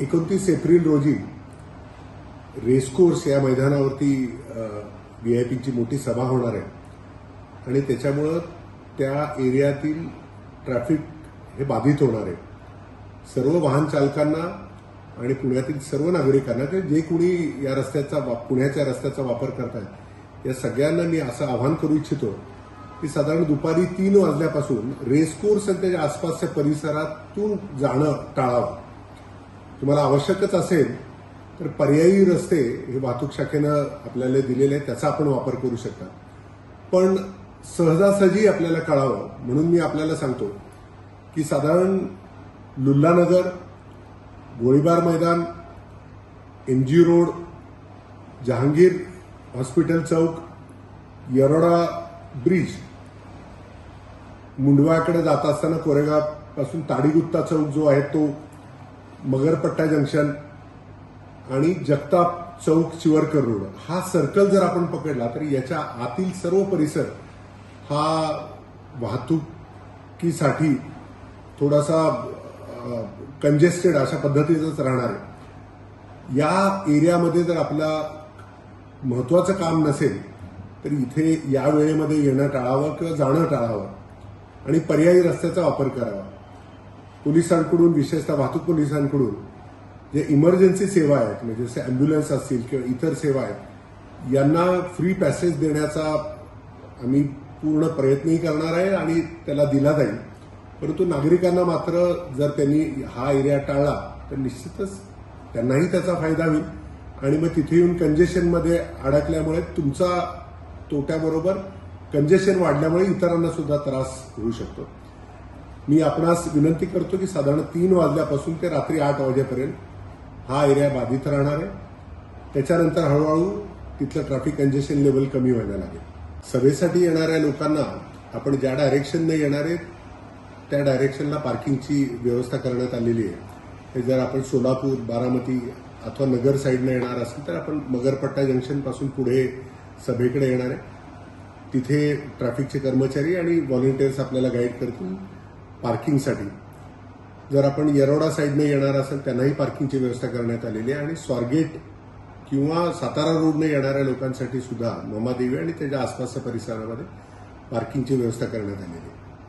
एकोणतीस एप्रिल रोजी रेसकोर्स या मैदानावरती व्ही आय पीची मोठी सभा होणार आहे. आणि त्याच्यामुळं त्या एरियातील ट्रॅफिक हे बाधित होणार आहे. सर्व वाहन चालकांना आणि पुण्यातील सर्व नागरिकांना ते जे कुणी या रस्त्याचा वा- पुण्याच्या रस्त्याचा वापर करतात या सगळ्यांना मी असं आवाहन करू इच्छितो की साधारण दुपारी तीन वाजल्यापासून रेसकोर्स आणि त्याच्या आसपासच्या परिसरातून जाणं टाळावं. तुम्हाला आवश्यकच असेल तर पर्यायी रस्ते हे वाहतूक शाखेनं आपल्याला दिलेले आहेत त्याचा आपण वापर करू शकता. पण सहजासहजी आपल्याला कळावं म्हणून मी आपल्याला सांगतो की साधारण Lullanagar Golibar Maidan M G road Jehangir hospital चौक येरोडा ब्रिज मुंडवाकडे जात असताना कोरेगावपासून ताडीगुत्ता चौक जो आहे तो मगरपट्टा जंक्शन आणि जगताप चौक चिवरकर रोड. हा सर्कल जर आपण पकडला तर याच्या आतील सर्व परिसर हा वाहतुकीसाठी थोडासा कंजेस्टेड अशा पद्धतीचाच राहणार आहे. या एरियामध्ये जर आपला महत्वाचं काम नसेल तर इथे या वेळेमध्ये येणं टाळावं किंवा जाणं टाळावं आणि पर्यायी रस्त्याचा वापर करावा. पोलिसांकडून विशेषतः वाहतूक पोलिसांकडून जे इमर्जन्सी सेवा आहेत म्हणजे जसे अँब्युलन्स असतील किंवा इतर सेवा आहेत यांना फ्री पॅसेज देण्याचा आम्ही पूर्ण प्रयत्नही करणार आहे आणि त्याला दिला जाईल. परंतु नागरिकांना मात्र जर त्यांनी हा एरिया टाळला तर निश्चितच त्यांनाही त्याचा फायदा होईल. आणि मग तिथे येऊन कंजेशनमध्ये अडकल्यामुळे तुमचा तोट्याबरोबर कंजेशन वाढल्यामुळे इतरांना सुद्धा त्रास होऊ शकतो. मी आपणास विनंती करतो की साधारण तीन वाजल्यापासून ते रात्री आठ वाजेपर्यंत हा एरिया बाधित राहणार आहे. त्याच्यानंतर हळूहळू तिथलं ट्रॅफिक कंजेशन लेवल कमी व्हायला लागेल. सभेसाठी येणाऱ्या लोकांना आपण ज्या डायरेक्शनने येणार आहेत त्या डायरेक्शनला पार्किंगची व्यवस्था करण्यात आलेली आहे. जर आपण सोलापूर बारामती अथवा नगर साईडनं येणार असेल तर आपण मगरपट्टा जंक्शनपासून पुढे सभेकडे येणार आहे. तिथे ट्रॅफिकचे कर्मचारी आणि व्हॉलेंटियर्स आपल्याला गाईड करतील. पार्किंगसाठी. जर आपण येरोडा साईडने येणार असेल त्यांनाही पार्किंगची व्यवस्था करण्यात आलेली आहे आणि स्वारगेट किंवा सातारा रोडने येणाऱ्या लोकांसाठी सुद्धा ममादेवी आणि त्याच्या आसपासच्या परिसरामध्ये पार्किंगची व्यवस्था करण्यात आलेली आहे.